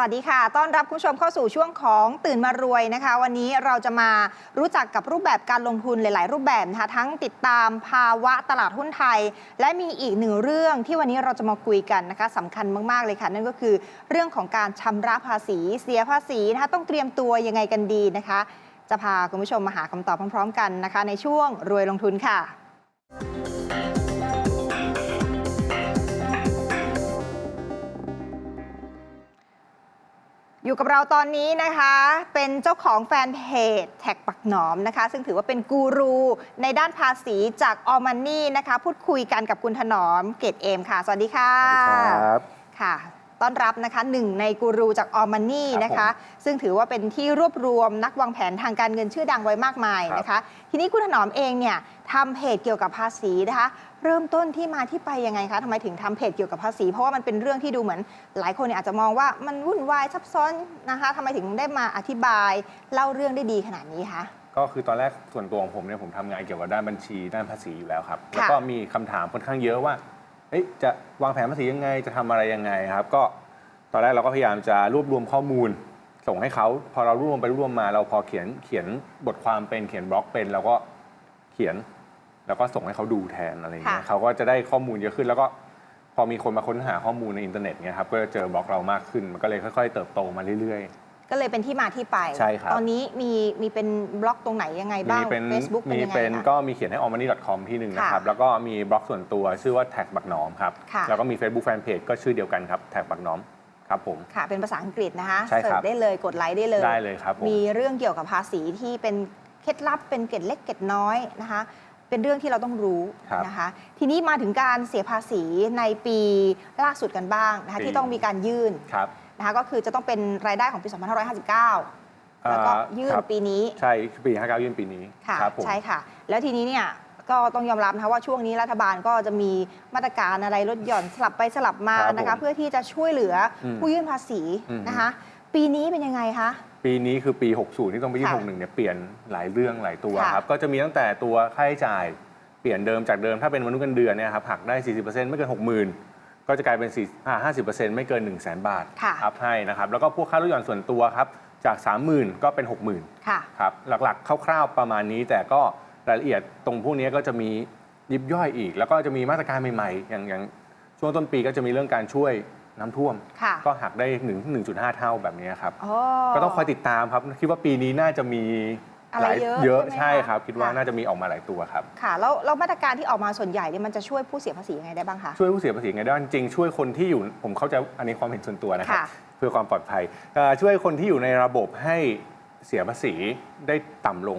สวัสดีค่ะ ต้อนรับคุณผู้ชมเข้าสู่ช่วงของตื่นมารวยนะคะ วันนี้เราจะมารู้จักกับรูปแบบการลงทุนหลาย ๆ รูปแบบนะคะ ทั้งติดตามภาวะตลาดหุ้นไทย และมีอีกหนึ่งเรื่องที่วันนี้เราจะมาคุยกันนะคะสำคัญมาก ๆ เลยค่ะ นั่นก็คือเรื่องของการชำระภาษีเสียภาษีนะคะ ต้องเตรียมตัวยังไงกันดีนะคะ จะพาคุณผู้ชมมาหาคำตอบพร้อม ๆ กันนะคะ ในช่วงรวยลงทุนค่ะ อยู่กับเราตอนนี้นะคะ เป็นเจ้าของแฟนเพจแท็กปักหนอมนะคะ ซึ่งถือว่าเป็นกูรูในด้านภาษีจากออมันนี่นะคะ พูดคุยกันกับคุณถนอมเกตเอมค่ะ สวัสดีค่ะสวัสดีครับค่ะ ต้อนรับนะคะหนึ่งในกูรูจากออมันนี่ครับนะคะ ซึ่งถือว่าเป็นที่รวบรวมนักวางแผนทางการเงินชื่อดังไว้มากมายครับนะคะ ทีนี้คุณถนอมเองเนี่ยทำเพจเกี่ยวกับภาษีนะคะ เริ่มต้นที่มาที่ไปยังไงคะทำไมถึงทำเพจเกี่ยวกับภาษี เพราะว่ามันเป็นเรื่องที่ดูเหมือน หลายคนเนี่ยอาจจะมองว่ามันวุ่นวายซับซ้อนนะคะทำไมถึงได้มาอธิบายเล่าเรื่องได้ดีขนาดนี้คะ ก็คือตอนแรกส่วนตัวของผมเนี่ยผมทำงานเกี่ยวกับด้านบัญชีด้านภาษีอยู่แล้วครับ แล้วก็มีคำถามค่อนข้างเยอะว่าเอ๊ะจะวางแผนภาษียังไงจะทำอะไรยังไงครับ ก็ตอนแรกเราก็พยายามจะรวบรวมข้อมูล ส่งให้เขาพอเรารวบรวมไปรวบรวมมา เราพอเขียนเขียนบทความเป็นเขียนบล็อกเป็นเราก็เขียน แล้วก็ส่งให้เขาดูแทนอะไรอย่างเงี้ยค่ะเขาก็จะได้ข้อมูลเยอะขึ้น แล้วก็พอมีคนมาค้นหาข้อมูลในอินเทอร์เน็ตเนี่ยครับก็จะเจอบล็อกเรามากขึ้น มันก็เลยค่อย ๆ เติบโตมาเรื่อยๆก็เลยเป็นที่มาที่ไป ใช่ครับ ตอนนี้มีมีเป็นบล็อกตรงไหนยังไงบ้าง มีเป็น Facebook เป็นมียังไงเป็นคะก็มีเขียนให้ allmoney.com ที่หนึ่งนะครับ ค่ะแล้วก็มีบล็อกส่วนตัวชื่อว่าแท็กบักหนอมครับ ค่ะ แล้วก็มี Facebook Fanpage ก็ชื่อเดียวกันครับแท็กบักหนอมครับผม ค่ะ เป็นภาษาอังกฤษนะคะใช่ครับ เสิร์ชได้เลยกดไลค์ได้เลย ได้เลยครับผม มีเรื่องเกี่ยวกับภาษีที่เป็นเคล็ดลับเป็นเกร็ดเล็กเกร็ดน้อยนะคะ เป็นเรื่องที่เราต้องรู้ครับนะคะ ทีนี้มาถึงการเสียภาษีในปีล่าสุดกันบ้างนะคะปี ที่ต้องมีการยื่นครับ นะคะก็คือจะต้องเป็นรายได้ของปี 2559 แล้วก็อ่ายื่นครับ ปีนี้ใช่ปี59ยื่นปีนี้ค่ะครับผม ใช่ค่ะ แล้วทีนี้เนี่ยก็ต้องยอมรับนะคะว่าช่วงนี้รัฐบาลก็จะมีมาตรการอะไรลดหย่อนสลับไปสลับมาครับนะคะผมเพื่อที่จะช่วยเหลืออมผู้ยื่นภาษีอืม นะคะ ปีนี้เป็นยังไงคะ ปีนี้คือปี 60 ที่ต้องไปยื่นค่ะ61เนี่ยเปลี่ยนหลายเรื่องหลายตัวค่ะ ครับ ก็จะมีตั้งแต่ตัวค่าใช้จ่ายเปลี่ยนเดิมจากเดิมถ้าเป็นมนุษย์เงินเดือนเนี่ยครับหักได้ 40%ไม่เกิน 60,000 ก็จะกลายเป็น4อ่า50%ไม่เกิน 1 0 0 0 0แบาทค่ะ อัพให้นะครับแล้วก็พวกค่าลดหย่อนส่วนตัวครับจาก 30,000 ก็เป็น 60,000 ค่ะ ครับหลักๆ คร่าวๆ ประมาณนี้ แต่ก็รายละเอียดตรงพวกนี้ก็จะมียิบย่อยอีก แล้วก็จะมีมาตรการใหม่ๆ อย่างอย่างช่วงต้นปีก็จะมีเรื่องการช่วย น้ำท่วม ค่ะ ก็หักได้1 1.5เท่าแบบนี้ครับ อ๋อ ก็ต้องคอยติดตามครับ คิดว่าปีนี้น่าจะมีอะไรหลายเยอะเยอะใช่ไหมใช่ครับคะคิดว่าค่ะ น่าจะมีออกมาหลายตัวครับ ค่ะแล้วแล้วมาตรการที่ออกมาส่วนใหญ่เนี่ยมันจะช่วยผู้เสียภาษียังไงได้บ้างคะ ช่วยผู้เสียภาษีไงได้บ้างจริงๆช่วยคนที่อยู่ผมเข้าใจอันนี้ความเห็นส่วนตัวนะครับ ค่ะเพื่อความปลอดภัยเอ่อช่วยคนที่อยู่ในระบบให้เสียภาษีได้ต่ำลง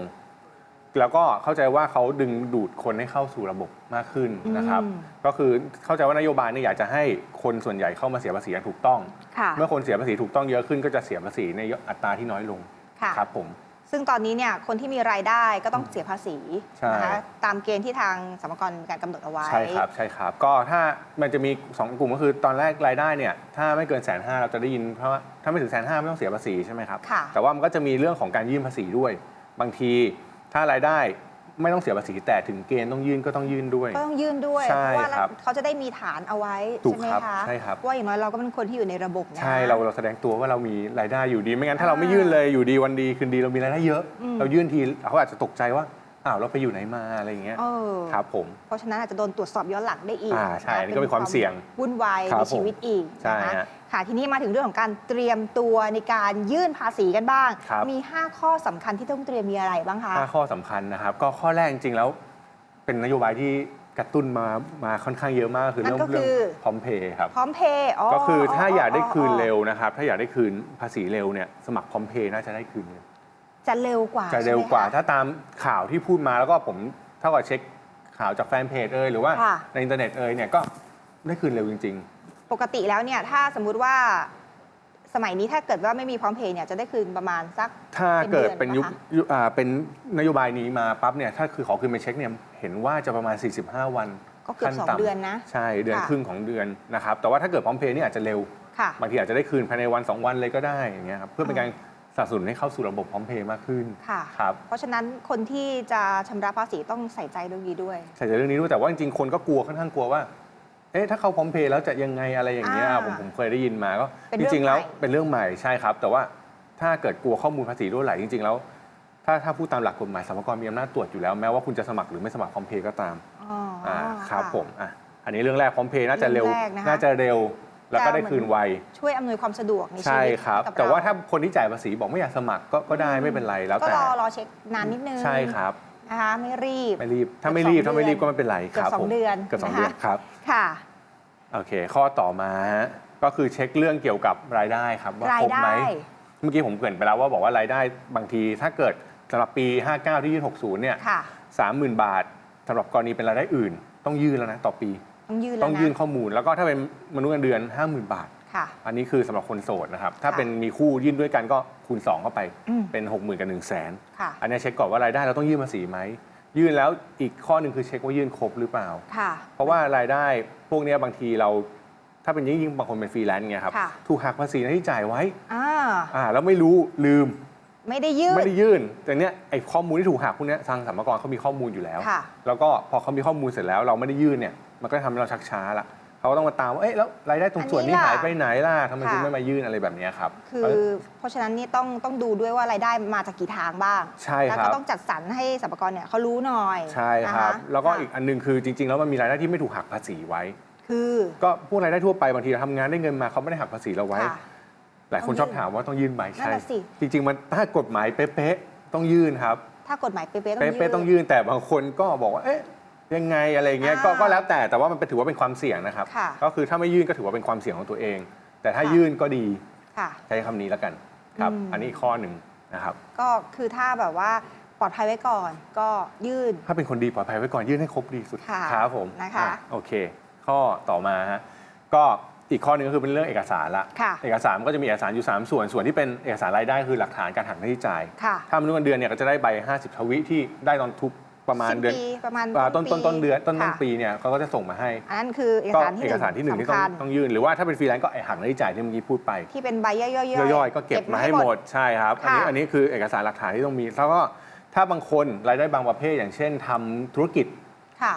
แล้วก็เข้าใจว่าเขาดึงดูดคนให้เข้าสู่ระบบมากขึ้นนะครับอืมก็คือเข้าใจว่านโยบายเนี่ยอยากจะให้คนส่วนใหญ่เข้ามาเสียภาษีอย่างถูกต้อง ค่ะเมื่อคนเสียภาษีถูกต้องเยอะขึ้นก็จะเสียภาษีในอัตราที่น้อยลงค่ะ ครับผม ซึ่งตอนนี้เนี่ยคนที่มีรายได้ก็ต้องเสียภาษีใช่ นะคะตามเกณฑ์ที่ทางสมรกรมีการกำหนดเอาไว้ ใช่ครับใช่ครับก็ถ้ามันจะมี 2 กลุ่มก็คือตอนแรกรายได้เนี่ยถ้าไม่เกินแสนห้าเราจะได้ยินเพราะว่าถ้าไม่ถึงแสนห้าไม่ต้องเสียภาษีใช่ไหมครับ ค่ะแต่ว่ามันก็จะมีเรื่องของการยื่นภาษีด้วย บางที ถ้ารายได้ไม่ต้องเสียภาษีแต่ถึงเกณฑ์ต้องยื่นก็ต้องยื่นด้วย ก็ต้องยื่นด้วยใช่เพราะว่าครับเขาจะได้มีฐานเอาไว้ถูกใช่ไหมครับคะใช่ครับ ว่าอย่างน้อยเราก็เป็นคนที่อยู่ในระบบนะ ใช่เราเราแสดงตัวว่าเรามีรายได้อยู่ดี ไม่งั้นถ้าเราอ่าไม่ยื่นเลยอยู่ดีวันดีคืนดีเรามีรายได้เยอะอืมเรายื่นทีเขาอาจจะตกใจว่า อ้าวเราไปอยู่ไหนมาอะไรอย่างเงี้ยเออครับผม เพราะฉะนั้นอาจจะโดนตรวจสอบย้อนหลังได้อีกอ่าใช่ะอันนี้ก็มีความเสี่ยงวุ่นวายครัในบผมชีวิตอีกใช่นะคะฮะค่ะทีนี้มาถึงเรื่องของการเตรียมตัวในการยื่นภาษีกันบ้าง ครับ มี 5 ข้อสำคัญที่ต้องเตรียมมีอะไรบ้างคะ ห้าข้อสำคัญนะครับ ก็ข้อแรกจริงๆแล้ว เป็นนโยบายที่กระตุ้นมามาค่อนข้างเยอะมากคือนั่เรื่นองก็คือ เรื่องพร้อมเพย์ครับ พร้อมเพย์ก็คือถ้าอยากได้คืนเร็วนะครับ ถ้าอยากได้คืนภาษีเร็วเนี่ยสมัครพร้อมเพย์น่าจะได้คืนเร็ว จะเร็วกว่าจะเร็วกว่า ใช่ไหมคะถ้าตามข่าวที่พูดมาแล้วก็ผมเท่ากับเช็คข่าวจากแฟนเพจเอ่ยหรือว่าค่ะ ในอินเทอร์เน็ตเอ่ยเนี่ยก็ได้คืนเร็วจริง ปกติแล้วเนี่ยถ้าสมมุติว่าสมัยนี้ถ้าเกิดว่าไม่มีพร้อมเพย์เนี่ยจะได้คืนประมาณสัก ๆ ถ้าเกิดเป็เป็นนเดืยุอนคปะคะยุคอ่าเป็นนโยบายนี้มาปั๊บเนี่ยถ้าคือขอคืนไปเช็คเนี่ยเห็นว่าจะประมาณ 45 วันก็เกือบขั้นสองต่ำเดือนนะ ใช่เดือนค่ะ ครึ่งของเดือนนะครับแต่ว่าถ้าเกิดพร้อมเพย์นี่อาจจะเร็ว ค่ะ บางทีอาจจะได้คืนภายในวัน 2 วันเลยก็ได้อย่างเงี้ยครับเพื่อเป็นอ๋อการ สนับสนุนให้เข้าสู่ระบบพร้อมเพย์มากขึ้นค่ะ ครับ เพราะฉะนั้นคนที่จะชำระภาษีต้องใส่ใจเรื่องนี้ด้วย ใส่ใจเรื่องนี้ด้วยแต่ว่าจริงๆคนก็กลัวค่อนข้างกลัวว่า เอ๊ะถ้าเข้าพร้อมเพย์แล้วจะยังไงอะไรอย่างเงี้ยอ่าผมผมเคยได้ยินมาก็เป็นจเรื่องริงๆแล้วใหม่ เป็นเรื่องใหม่ใช่ครับ แต่ว่าถ้าเกิดกลัวข้อมูลภาษีรั่วไหลจริง ๆ แล้ว ถ้าถ้าพูดตามหลักกฎหมายสรรพากรมีอำนาจตรวจอยู่แล้วแม้ว่าคุณจะสมัครหรือไม่สมัครพร้อมเพย์ก็ตามอ๋อออ่า ครับะผมอะอันนี้เรื่องแรกพร้อมเพย์น่าจะเร็ว เรื่องแรกนะคะ น่าจะเร็ว แล้วก็ได้จะเหมือนคืนไว ช่วยอำนวยความสะดวกในชีใช่วิตครับ กับแต่ว่าเรถ้าคนที่จ่ายภาษีบอกไม่อยากสมัครก็ก็ได้ไม่เป็นไรแล้วก็แต่รอรอเช็คนานนิดนึงใช่ครับนะคะไม่รีบ ไม่รีบถ้าไม่รีบเกือบสองถ้าไม่รีบเดือนก็ไม่เป็นไรเกือบครับสองผมเดือนเกือบสองนะคะ เดือนครับ ค่ะ โอเค ข้อต่อมาฮะก็คือเช็คเรื่องเกี่ยวกับรายได้ครับว่ารายครบไหม ได้ เมื่อกี้ผมเกริ่นไปแล้วว่าบอกว่ารายได้บางทีถ้าเกิดสำหรับปี 59 ที่ยื่น60 เนี่ยค่ะ 30,000 บาทสำหรับกรณีเป็นรายได้อื่น ต้องยื่นแล้วนะต่อปี ต้องยื่นแล้วต้องนะยื่นข้อมูล แล้วก็ถ้าเป็นมนุษย์เงินเดือน 50,000 บาท ค่ะ อันนี้คือสำหรับคนโสดนะครับ ถ้าค่ะเป็นมีคู่ยื่นด้วยกันก็คูณ 2 เข้าไปอืม เป็น 60,000 กับ 1 0 0 0 0แสนค่ะอันนี้เช็คก่อนว่ารายได้เราต้องยื่นภาษีไหมยื่นแล้วอีกข้อหนึ่งคือเช็คว่ายื่นครบหรือเปล่า ค่ะ เพราะว่ารายได้พวกเนี้ยบางทีเรา ถ้าเป็นยิ่งยิ่งบางคนเป็นฟรีแลนซ์ไงครับค่ะ ถูกหักภาษีหน้าที่จ่ายไว้อ่า อ่าแล้วไม่รู้ลืม ไม่ได้ยื่น ไม่ได้ยื่น แต่เนี้ยไอ้ข้อมูลที่ถูกหักพวกเนี้ยทางสรรพากรเขามีข้อมูลอยู่แล้ว ค่ะ แล้วก็พอเขามีข้อมูลเสร็จแล้วเราไม่ได้ยื่นเนี่ยมันก็ทำให้เราชักช้าละเขาก็ต้องมาตามว่าเอ๊ะแล้วรายได้ตรงส่วนนี้อันนี้ล่ะหายไปไหนล่ะทำไมค่ะคุณไม่มายื่นอะไรแบบเนี้ยครับ คือเพราะฉะนั้นนี่ต้องต้องดูด้วยว่ารายได้มาจากกี่ทางบ้าง ใช่แล้วครัก็บต้องจัดสรรให้สรรพากรเนี่ยเขารู้หน่อยใช่ครับ นะคะแล้วก็ค่ะอีกอันหนึงคือจริง ๆ แล้วมันมีรายได้ที่ไม่ถูกหักภาษีไว้ คือ ก็พวกรายได้ทั่วไปบางทีเราทำงานได้เงินมาเขาไม่ได้หักภาษีเราไว้ ค่ะ หลายคนต้องยื่นชอบถามว่าต้องยื่นไหมนั่นใช่ น่ะสิ จริง ๆ มันถ้ากฎหมายเป๊ะๆต้องยื่นครับ ถ้ากฎหมายเป๊ะๆต้องยื่นเป๊ะๆต้องยื่นแต่บางคนก็บอกว่าเอ๊ะยังไงอะไรเงี้ยก็อ่าก็แล้วแต่แต่ว่ามันเป็นถือว่าเป็นความเสี่ยงนะครับ ค่ะ ก็คือถ้าไม่ยื่นก็ถือว่าเป็นความเสี่ยงของตัวเอง แต่ถ้าค่ะยื่นก็ดีค่ะ ใช้คำนี้แล้วกันครับ อืม อันนี้อีกข้อหนึ่งนะครับ ก็คือถ้าแบบว่าปลอดภัยไว้ก่อนก็ยื่น ถ้าเป็นคนดีปลอดภัยไว้ก่อนยื่นให้ครบดีสุดค่ะครับผมนะคะ อ่โอเค ข้อต่อมาฮะก็ อีกข้อหนึงก็คือเป็นเรื่องเอกสารละค่ะเอกสารมันก็จะมีเอกสารอยู่ 3 ส่วน ส่วนที่เป็นเอกสารรายได้คือหลักฐานการหักหน้าที่จ่าย ค่ะถ้ามนุษย์เงินเดือนเนี่ยก็จะได้ใบ 50 ทวิที่ได้ตอนทุกประมาณสิ้นเดือนปีประมาณอ่าต้นต้นต้นเดือนต้นต้นค่ะปีเนี่ยเขาก็จะส่งมาให้ อันนั้นคือเอกก็สารที่เอกสารที่หนึ่งที่ต้องสำคัญต้องยื่นหรือว่าถ้าเป็นฟรีแลนซ์ก็ไอหักหน้าที่จ่ายที่เมื่อกี้พูดไป ที่เป็นใบย่อยๆย่อยๆ ก็เก็บมาให้หมดใช่ครับ อันนี้ค่ะอันนี้คือเอกสารหลักฐานที่ต้องมี แล้วก็ถ้าบางคนรายได้บางประเภทอย่างเช่นทำธุรกิจค่ะ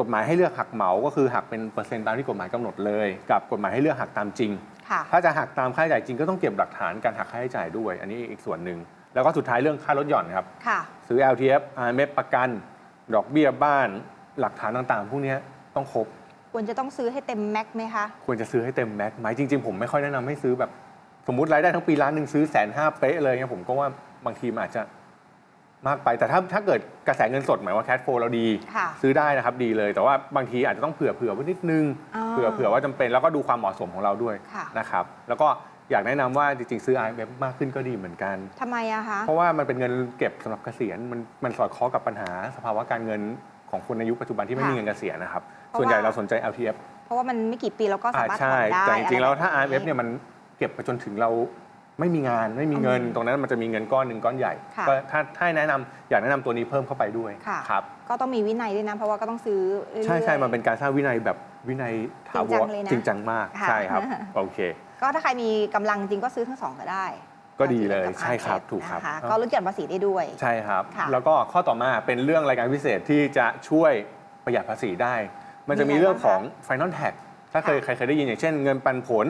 กฎหมายให้เลือกหักเหมาก็คือหักเป็นเปอร์เซ็นต์ตามที่กฎหมายกำหนดเลย กับกฎหมายให้เลือกหักตามจริงค่ะถ้าจะหักตามค่าใช้จ่ายจริงก็ต้องเก็บหลักฐานการหักค่าใช้จ่ายด้วย อันนี้อีกส่วนหนึ่ง แล้วก็สุดท้ายเรื่องค่ารถหย่อนครับค่ะซื้อ LTF RMF ประกัน ดอกเบี้ยบ้าน หลักฐานต่างๆ พวกเนี้ยต้องครบ ควรจะต้องซื้อให้เต็มแม็กซ์ไหมคะ ควรจะซื้อให้เต็มแม็กซ์ไหมจริง ๆ ผมไม่ค่อยแนะนำให้ซื้อแบบ สมมติรายได้ทั้งปีล้านหนึ่งซื้อแสนห้าเป๊ะเลยเนี่ยผมก็ว่าบางทีมันอาจจะ มากไปแต่ถ้าถ้าเกิดกระแสเงินสดหมายว่าแคชโฟเราดี ค่ะซื้อได้นะครับดีเลย แต่ว่าบางทีอาจจะต้องเผื่อเผื่อไว้นิดนึงอ่าเผื่อเผื่อว่าจำเป็นแล้วก็ดูความเหมาะสมของเราด้วยค่ะ นะครับแล้วก็อยากแนะนำว่าจริงๆซื้อ IMF มากขึ้นก็ดีเหมือนกัน ทำไมอะคะ เพราะว่ามันเป็นเงินเก็บสำหรับเกษียณมันมันสอดคล้องกับปัญหาสภาวะการเงินของคนในยุคปัจจุบันที่ไม่ค่ะมีเงินเกษียณนะครับเพราะส่วนใหญ่ว่าเราสนใจ LTF เพราะว่ามันไม่กี่ปีเราก็สามารถถใช่อนได้แต่จริงๆแล้วถ้า อะไรแบบ RMF เนี่ยมันเก็บไปจนถึงเรา ไม่มีงานไม่มีเงินอืมตรงนั้นมันจะมีเงินก้อนหนึ่งก้อนใหญ่ค่ะ ก็ถ้าถ้าให้แนะนำอยากแนะนำตัวนี้เพิ่มเข้าไปด้วยค่ะ ครับก็ต้องมีวินัยด้วยนะ เพราะว่าก็ต้องซื้อเรื่อยๆ ใช่ใช่มันเป็นการสร้างวินัยแบบวินัยถาวจริงจัรงเลยนะจริงจังมากค่ะ ใช่ครับโอเค ก็ถ้าใครมีกำลังจริงก็ซื้อทั้งสองก็ได้ก็ดีเลยกับใช่ครับ RMF ถูกครับ นะคะก็ลดหย่อนภาษีได้ด้วย ใช่ครับ ค่ะแล้วก็ข้อต่อมาเป็นเรื่องรายการพิเศษที่จะช่วยประหยัดภาษีได้ มันจะมีเรื่องของ Final Tax ถ้าเคยใครเคยได้ยินอย่างเช่นเงินปันผล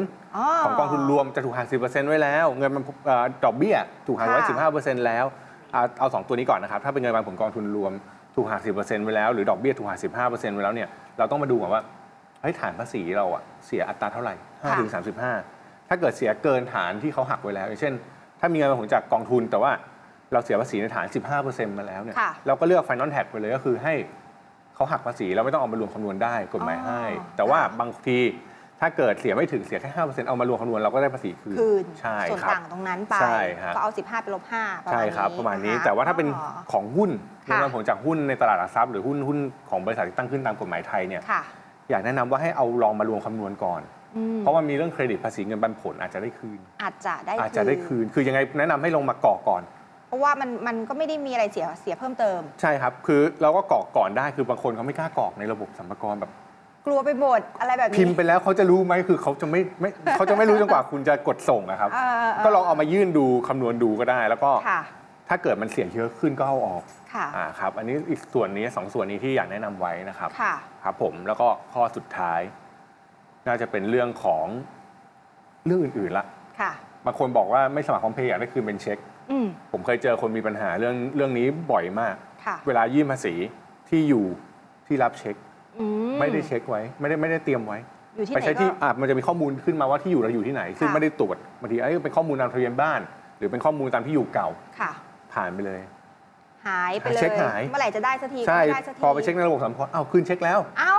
ของกองทุนรวมจะถูกหัก 10%ไว้แล้ว เงินมันเอ่อดอกเบี้ยถูกหักไว้ค่ะ15%แล้วเอาเอาสองตัวนี้ก่อนนะครับ ถ้าเป็นเงินปันผลกองทุนรวมถูกหัก 10%ไว้แล้ว หรือดอกเบี้ยถูกหัก 15%ไว้แล้วเนี่ยเราต้องมาดูก่อนว่าเฮ้ยฐานภาษีเราอะเสียอัตราเท่าไหร่5ถึง35 ถ้าเกิดเสียเกินฐานที่เขาหักไว้แล้ว อย่างเช่น ถ้ามีเงินปันผลจากกองทุนแต่ว่าเราเสียภาษีในฐาน 15%มาแล้วเนี่ยค่ะเราก็เลือก Final Tax ไปเลยก็คือให้ เขาหักภาษีเราไม่ต้องเอามารวมคำนวณได้กฎหมายให้ อ๋อแต่ว่าค่ะบางทีถ้าเกิดเสียไม่ถึงเสียแค่ห้าเปอร์เซ็นต์เอามารวมคำนวณเราก็ได้ภาษีคืนคืนใช่ส่วนครับ ต่างตรงนั้นไป ใช่ฮะ ก็เอา 15 ไปลบ 5 ประมาณใช่นี้ครับประมาณนี้คแต่ว่าถ้าเป็นอ๋อ ของหุ้นเงินค่ะปันผลจากหุ้นในตลาดหลักทรัพย์หรือหุ้นหุ้นของบริษัทที่ตั้งขึ้นตามกฎหมายไทยเนี่ยค่ะอยากแนะนำว่าให้เอาลองมารวมคำนวณก่อน อืมเพราะว่ามีเรื่องเครดิตภาษีเงินปันผลอาจจะได้คืน อาจจะได้อาจจะได้คืน คือยังไงแนะนำให้ลงมากรอกก่อน เพราะว่ามันมันก็ไม่ได้มีอะไรเสียเสียเพิ่มเติม ใช่ครับ คือเราก็กรอกก่อนได้คือบางคนเขาไม่กล้ากรอกในระบบสัมภาระแบบ กลัวไปหมดอะไรแบบนี้พิมพ์ไปแล้วเขาจะรู้ไหมคือเขาจะไม่ไม่เขาจะไม่รู้จนกว่าคุณจะกดส่งนะครับ เออก็ลองเอามายื่นดูคำนวณดูก็ได้ แล้วก็ค่ะ ถ้าเกิดมันเสี่ยงเยอะขึ้นก็เอาออกค่ะ อ่าครับอันนี้อีกส่วนนี้สองส่วนนี้ที่อยากแนะนำไว้นะครับ ค่ะ ครับผมแล้วก็ข้อสุดท้าย น่าจะเป็นเรื่องของเรื่องอื่นๆละค่ะ บางคนบอกว่าไม่สมัครพร้อมเพย์อยากได้คืนเป็นเช็ค อืม ผมเคยเจอคนมีปัญหาเรื่องเรื่องนี้บ่อยมาก ค่ะ เวลายื่นภาษีที่อยู่ที่รับเช็ค อืไม่ได้เช็คไว้ ไม่ได้ไม่ได้เตรียมไว้ อยู่ที่ไปไหนใช้ก็ ที่อะมันจะมีข้อมูลขึ้นมาว่าที่อยู่เราอยู่ที่ไหน ซึ่งค่ะ ไม่ได้ตรวจบางทีเอ้ยเป็นข้อมูลตามทะเบียนบ้าน หรือเป็นข้อมูลตามที่อยู่เก่าค่ะ ผ่านไปเลย หายไปเลยเช็คหาย เมื่อไหร่จะได้สักทีก็ใช่ไม่ได้สักทีพอไปเช็คในระบบสัมพออ้าวขึ้นเช็คแล้ว เอ้า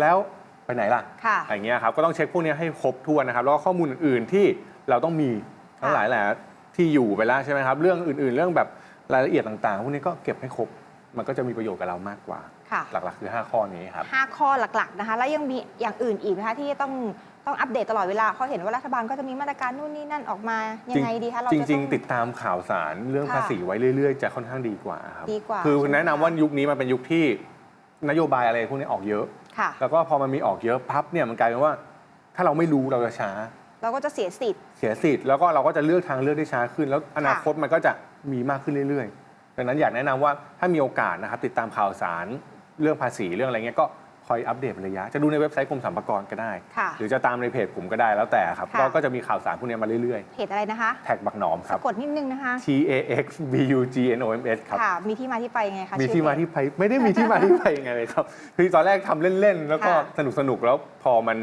แล้วไปไหนล่ะค่ะ อย่างเงี้ยครับก็ต้องเช็คพวกเนี้ยให้ครบถ้วนนะครับแล้วก็ข้อมูลอื่นๆที่เราต้องมีทั้งค่ะหลายแหละ ที่อยู่ไปแล้วใช่ไหมครับ เรื่องอื่น ๆ เรื่องแบบรายละเอียดต่างๆพวกนี้ก็เก็บให้ครบมันก็จะมีประโยชน์กับเรามากกว่า ค่ะ หลักๆ คือ 5 ข้อนี้ครับ ห้าข้อหลักๆนะคะ แล้วยังมีอย่างอื่นอีกนะคะที่ต้องต้องอัปเดตตลอดเวลาเขาะเห็นว่ารัฐบาลก็จะมีมาตรการนู่นนี่นั่นออกมายังไงดีคะเราจจะริงต้องๆติดตามข่าวสารเรื่องค่ะภาษีไว้เรื่อย ๆ จะค่อนข้างดีกว่าครับดีกว่าคือใช่ไหมแนะนำคะว่ายุคนี้มันเป็นยุคที่นโยบายอะไรพวกนี้ออกเยอะ ค่ะ แล้วก็พอมันมีออกเยอะพับเนี่ยมันกลายเป็นว่า ถ้าเราไม่รู้เราจะช้า เราก็จะเสียสิทธิ์ เสียสิทธิ์แล้วก็เราก็จะเลือกทางเลือกได้ช้าขึ้น แล้วอนาคตมันก็จะมีมากขึ้นเรื่อยๆ ดังนั้นอยากแนะนำว่าถ้ามีโอกาสนะครับติดตามข่าวสารเรื่องภาษีเรื่องอะไรเงี้ยก็คอยอัปเดตเป็นระยะ จะดูในเว็บไซต์กรมสรรพากรก็ได้ค่ะหรือจะตามในเพจผมก็ได้แล้วแต่ครับค่ะก็ก็จะมีข่าวสารพวกนี้มาเรื่อยเพจอะไรนะคะๆแท็กบักหนอมคสะรับ กดนิดนึงนะคะ T A X B U G N O M S ครับค่ะ มีที่มาที่ไปยังไงคะ มีชื่อที่มาเพจที่ไป ไม่ได้มีที่มาที่ไปยังไงเลยครับ คือตอนแรกทำเล่นๆ แล้วก็ค่ะสนุกสนุกๆ แล้วพอมัน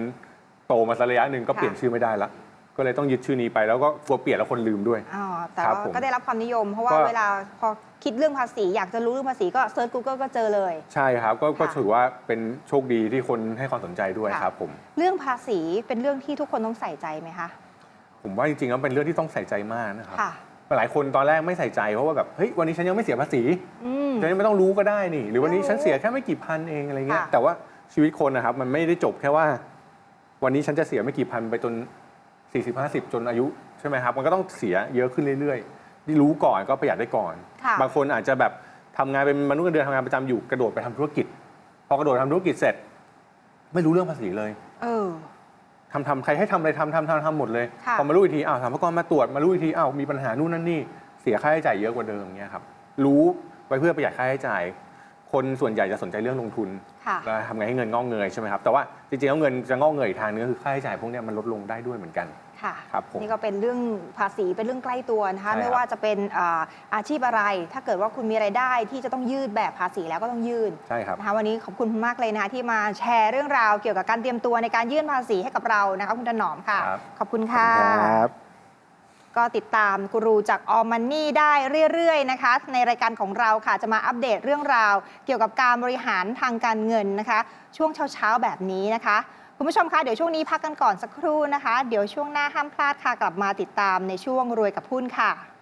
โตมาสักระยะหนึ่งก็ค่ะเปลี่ยนชื่อไม่ได้ละ ก็เลยต้องยึดชื่อนี้ไปแล้วก็กลัวเปลี่ยนแล้วคนลืมด้วย อ๋อแต่ครับว่าผมก็ได้รับความนิยม เพราะว่าก็ เวลาพอคิดเรื่องภาษี อยากจะรู้เรื่องภาษีก็เซิร์ช Google ก็เจอเลย ใช่ครับก็ก็ค่ะ ถือว่าเป็นโชคดีที่คนให้ความสนใจด้วยค่ะครับผม เรื่องภาษีเป็นเรื่องที่ทุกคนต้องใส่ใจไหมคะผมว่าจริงๆแล้วเป็นเรื่องที่ต้องใส่ใจมากนะครับค่ะ หลายคนตอนแรกไม่ใส่ใจเพราะว่าแบบเฮ้ยวันนี้ฉันยังไม่เสียภาษีอืม ฉันไม่ต้องรู้ก็ได้นี่ หรือวันนี้ไม่รู้ฉันเสียแค่ไม่กี่พันเองอะไรเงี้ยค่ะ แต่ว่าชีวิตคนนะครับมันไม่ได้จบแค่ว่า วันนี้ฉันจะเสียไม่กี่พันไปจน 40 50จนอายุใช่ไหมครับ มันก็ต้องเสียเยอะขึ้นเรื่อยๆที่รู้ก่อนก็ประหยัดได้ก่อน ค่ะบางคนอาจจะแบบทำงานเป็นมนุษย์เงินเดือนทำงานประจำอยู่กระโดดไปทำธุรกิจ พอกระโดดทำธุรกิจเสร็จ ไม่รู้เรื่องภาษีเลยเออ ทำทำใครให้ทำอะไรทำทำทำทำหมดเลยค่ะ พอมารู้อีกทีอ้าวสรรพากรมาตรวจมารู้อีกทีอ้าวมีปัญหานู่นนั่นนี่เสียค่าใช้จ่ายเยอะกว่าเดิมเงี้ยครับรู้ไว้เพื่อประหยัดค่าใช้จ่าย คนส่วนใหญ่จะสนใจเรื่องลงทุน ค่ะแล้วทำไงให้เงินงอกเงยใช่ไหมครับ แต่ว่าจริงๆแล้วเงินจะงอกเงยอีกทางนึงก็คือค่าใช้จ่ายพวกเนี้ยมันลดลงได้ด้วยเหมือนกัน ค่ะครับผมนี่ก็เป็นเรื่องภาษีเป็นเรื่องใกล้ตัวนะคะ ใช่ครับ ไม่ว่าจะเป็นอ่าอาชีพอะไร ถ้าเกิดว่าคุณมีไรายได้ที่จะต้องยืดแบบภาษีแล้วก็ต้องยื่นใช่ครับ นะคะวันนี้ขอบคุณมากเลยนะคะที่มาแชร์เรื่องราวเกี่ยวกับการเตรียมตัวในการยื่นภาษีให้กับเรานะคะคุณถนอมค่ะ ครับ ขอบคุณค่ะ ครับ ก็ติดตามกูรูจากออมันนี่ได้เรื่อยๆนะคะ ในรายการของเราค่ะจะมาอัปเดตเรื่องราว เกี่ยวกับการบริหารทางการเงินนะคะ ช่วงเช้าๆแบบนี้นะคะ คุณผู้ชมคะเดี๋ยวช่วงนี้พักกันก่อนสักครู่นะคะ เดี๋ยวช่วงหน้าห้ามพลาดค่ะกลับมาติดตามในช่วงรวยกับหุ้นค่ะ